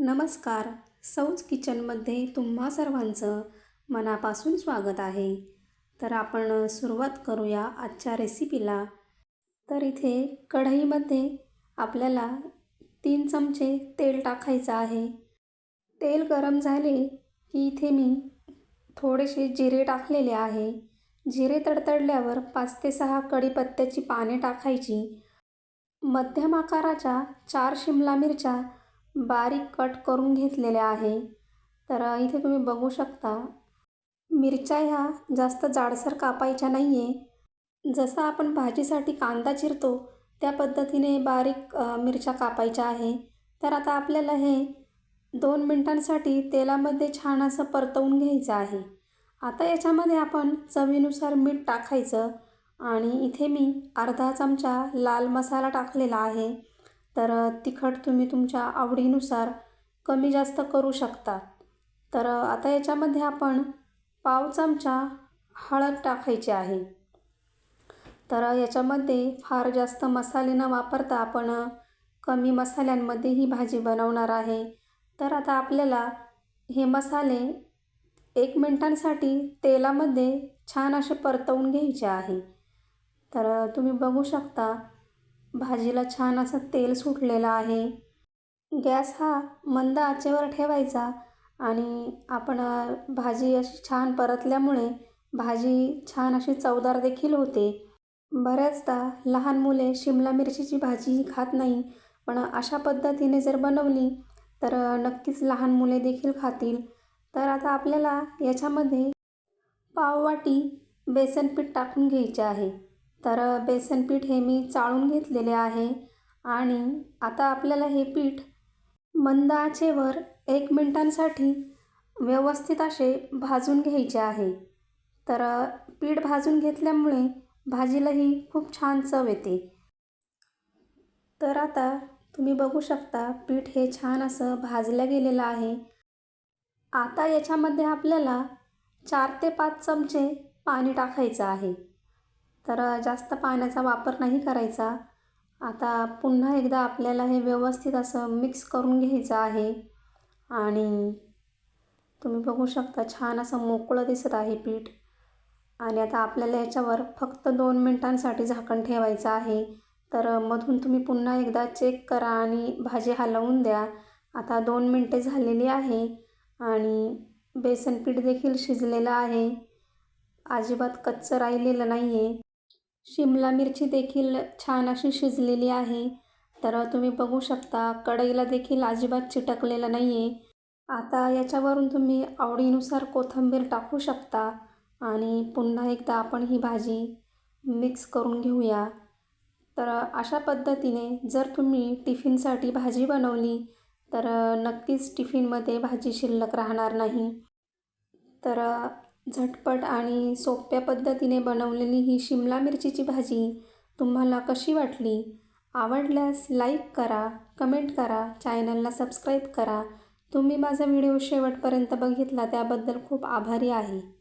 नमस्कार. सौज किचनमध्ये तुम्हा सर्वांचं मनापासून स्वागत आहे. तर आपण सुरुवात करूया आजच्या रेसिपीला. तर इथे कढईमध्ये आपल्याला तीन चमचे तेल टाकायचं आहे. तेल गरम झाले की इथे मी थोडेसे जिरे टाकलेले आहे. जिरे तडतडल्यावर पाच ते सहा कढीपत्त्याची पाने टाकायची. मध्यम आकाराच्या चार शिमला मिरच्या बारीक कट करून घेतलेल्या आहे. तर इथे तुम्ही बघू शकता मिरच्या ह्या जास्त जाडसर कापायच्या नाही आहे जसं आपण भाजीसाठी कांदा चिरतो त्या पद्धतीने बारीक मिरच्या कापायच्या आहे. तर आता आपल्याला हे दोन मिनटांसाठी तेलामध्ये छान असं परतवून घ्यायचं आहे. आता याच्यामध्ये आपण चवीनुसार मीठ टाकायचं आणि इथे मी अर्धा चमचा लाल मसाला टाकलेला आहे. तर तिखट तुम्ही तुमच्या आवडीनुसार कमी जास्त करू शकता. तर आता याच्यामध्ये आपण पाव चमचा हळद टाकायची आहे. तर याच्यामध्ये फार जास्त मसाले न वापरता आपण कमी मसाल्यांमध्ये ही भाजी बनवणार आहे. तर आता आपल्याला हे मसाले एक मिनटांसाठी तेलामध्ये छान असे परतवून घ्यायचे आहे. तर तुम्ही बघू शकता भाजीला छान असं तेल सुटलेलं आहे. गॅस हा मंद आचेवर ठेवायचा आणि आपण भाजी अशी छान परतल्यामुळे भाजी छान अशी चवदार देखील होते. बऱ्याचदा लहान मुले शिमला मिरचीची भाजी खात नाही पण अशा पद्धतीने जर बनवली तर नक्कीच लहान मुले देखील खातील. तर आता आपल्याला याच्यामध्ये पाववाटी बेसन पीठ टाकून घ्यायचे आहे. तर बेसन पीठ हे मी चाळून घेतलेले आहे. आणि आता आपल्याला हे पीठ मंद आचेवर एक मिनटांसाठी व्यवस्थित असे भाजून घ्यायचे आहे. तर पीठ भाजून घेतल्यामुळे भाजीलाही खूप छान चव येते. तर आता तुम्ही बघू शकता पीठ हे छान असं भाजलं गेलेलं आहे. आता याच्यामध्ये आपल्याला चार ते पाच चमचे पाणी टाकायचं आहे. तर जास्त पाण्याचा वापर नाही करायचा. आता पुन्हा एकदा आपल्याला हे व्यवस्थित असं मिक्स करून घ्यायचं आहे. आणि तुम्ही बघू शकता छान असं मोकळं दिसत आहे पीठ. आणि आता आपल्याला याच्यावर फक्त दोन मिनटांसाठी झाकण ठेवायचं आहे. तर मधून तुम्ही पुन्हा एकदा चेक करा आणि भाजी हलवून द्या. आता दोन मिनटे झालेली आहे आणि बेसन पीठ देखील शिजलेलं आहे. अजिबात कच्चं राहिलेलं नाही आहे शिमला मिरची देखील छान अशी शिजलेली आहे. तर तुम्ही बघू शकता कढईला देखील अजिबात चिटकलेलं नाही आहे आता याच्यावरून तुम्ही आवडीनुसार कोथिंबीर टाकू शकता आणि पुन्हा एकदा आपण ही भाजी मिक्स करून घेऊया. तर अशा पद्धतीने जर तुम्ही टिफिनसाठी भाजी बनवली तर नक्कीच टिफिनमध्ये भाजी शिल्लक राहणार नाही. तर झटपट आणि सोप्या पद्धतीने बनवलेली ही शिमला मिरचीची भाजी तुम्हाला कशी वाटली? आवडल्यास लाईक करा कमेंट करा चॅनलला सबस्क्राईब करा. तुम्ही माझा व्हिडिओ शेवटपर्यंत बघितला त्याबद्दल खूप आभारी आहे.